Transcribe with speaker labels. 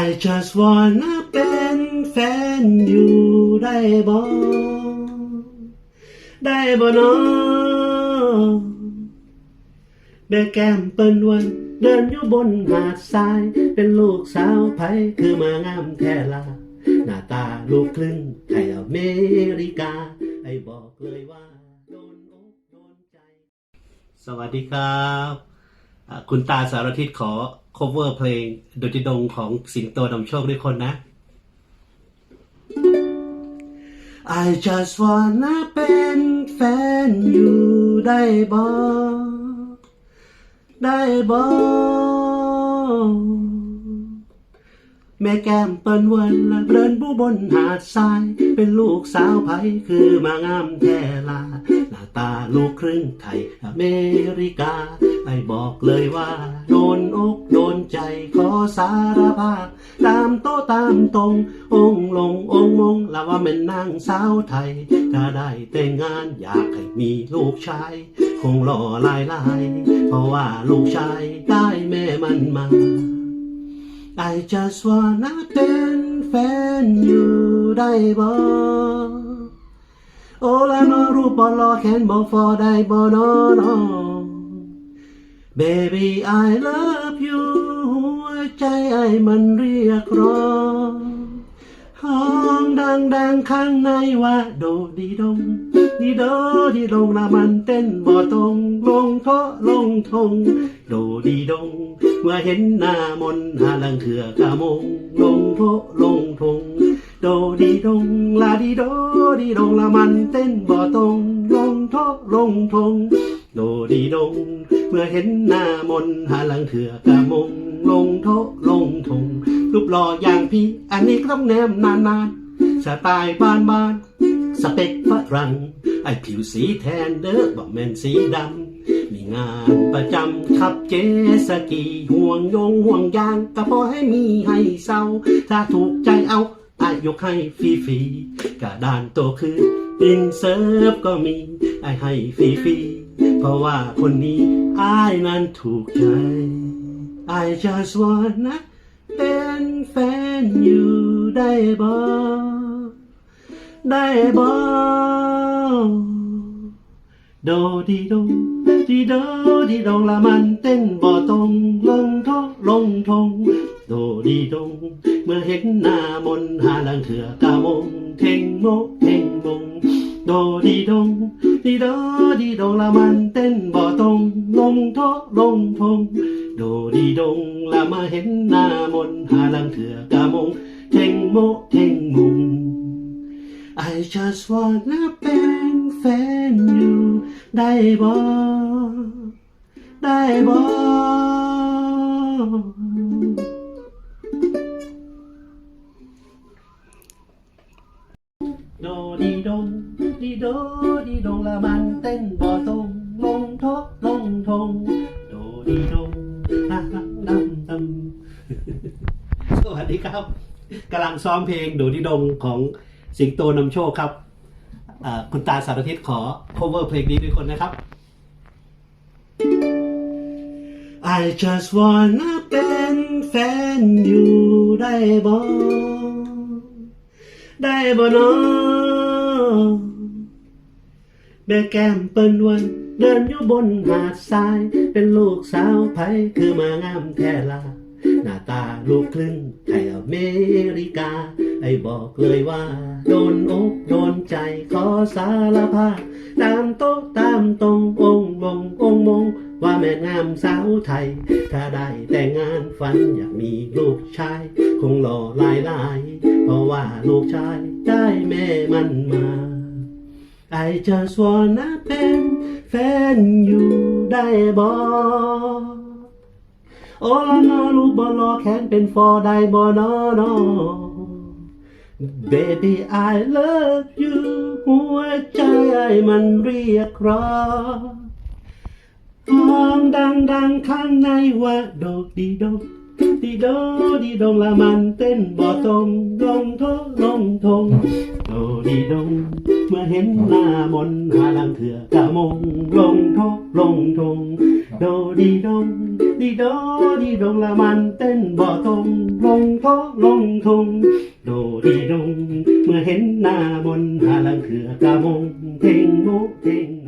Speaker 1: I just wanna เป็นแฟนอยู่ได้บ่ได้บ่เนาะแม่แก้มเปิ้นวัน เดินอยู่บนหาดทราย เป็นลูกสาวไผคือมางามแท้ลา หน้าตาลูกครึ่งไทยอเมริกา ไอ้บอกเลยว่า โดนอกโดนใจ สวัสดีครับ คุณตาสารทิศขอ cover เพลงโดนตรีดงของสิงโตนำโชคด้วยคนนะ I just wanna เป็นแฟนอยู่ได้บ่ได้บ่แม่แก้มเปิ้นวันละเดินผู้บนหาดทราย เป็นลูกสาวไผคือมางามแท้ลา หน้าตาลูกครึ่งไทยอเมริกาไอบอกเลยว่า โดนอกโด ใจขอสารภาพ ตามโตตามตรง องลงองมงละว่าเป็นนางสาวไทย ถ้าได้แต่งงานอยากให้มีลูกชาย คงหล่อลายลาย เพราะว่าลูกชายได้แม่มันมา I just wanna เป็นแฟนอยู่ได้บ่ โอละนอรูปบอลอแขนบอกฟอได้บ่นอนอ Baby I love you ใจไอ้มันเรียกร้องห้องดังดังข้างในว่าโดดีดงดีโดดีดงละมันเต้นบ่ตรงลงเทาะลงทง โดดีดง เมื่อเห็นหน้ามนหาลังเถื่อกะมงลงโทะลงทง โดดีดงลาดีโดดีดงละมันเต้นบ่ตรงลงโทะลงทง โดดีดง เมื่อเห็นหน้ามนต์หลังเถื่อกะมง ลงโทลงทงรูปหล่ออย่างพี่ อันนี้ก็ต้องแนมนานๆสไตล์บ้านบ้านสเปคฝรั่งไอผิวสีแทนเด้อบอกแมนสีดำ มีงานประจำขับเจสกีห่วงยงห่วงยางก็พอให้มีให้เศร้า ถ้าถูกใจเอาอายกให้ฟรีฟรีๆกระดานโตคืออินเซิร์ฟก็มีไอให้ฟรีฟรี เพราะว่าคนนี้อายนั้นถูกใจ I just wanna เป็นแฟนอยู่ได้บ่ได้บ่โดดีดงดีโดดีดงละมันเต้นบ่ตรงลงทงลงทงโดดีดงเมื่อเห็นหน้ามนหาลังเถื่อกามงเท่งโมเท่งมง โดดีดงดีโดดีดงละมันเต้นบ่ตรงลงทงลงทงโดดีดงละมาเห็นหน้ามนหาลังเถื่อกามงเท่งโมเท่งมุง I just wanna เป็นแฟนอยู่ได้บ่ได้บ่ โดดีดงละมันเต้นบ่ตรงลงทกลงทงโดดีดงฮ่าฮ่าดำดำสวัสดีครับกำลังซ้อมเพลงโดดีดงของสิงโตนำโชคครับคุณตาสารทิศขอ cover เพลงนี้ด้วยคนนะครับ I just wanna เป็นแฟนอยู่ได้บ่ได้บ่เนาะ แม่แก้มเปิ้นวันเดินอยู่บนหาดทราย เป็นลูกสาวไผคือมางามแท้ลา หน้าตาลูกครึ่งไทยอเมริกา ไอ้บอกเลยว่า โดนอกโดนใจขอสารภาพตามโต๊ะตามตรงองค์มงองค์มง ว่าแม่งามสาวไทย ถ้าได้แต่งงานฝันอยากมีลูกชาย คงหล่อลายลาย เพราะว่าลูกชายได้แม่มันมา I just wanna เป็นแฟนอยู่ได้บ่โอ้ละนอลูกบอลอแขนเป็นฟอได้บ่นอนอ Baby I love you หัวใจมันเรียกร้องห้องดังดังๆข้างในว่าโดกดีดงดีโดดีดงละมันเต้นบ่ตรงลงทงลงทงโดดีดง เมื่อเห็นหน้ามนหาลังเถื่อกะมงลงทกลงทงโดดีดงดีโดดีดงละมันเต้นบ่ตรงลงทกลงทงโดดีดงเมื่อเห็นหน้ามนหาลังเถื่อกะมงเทงโมเทงมงรูปหล่อยัน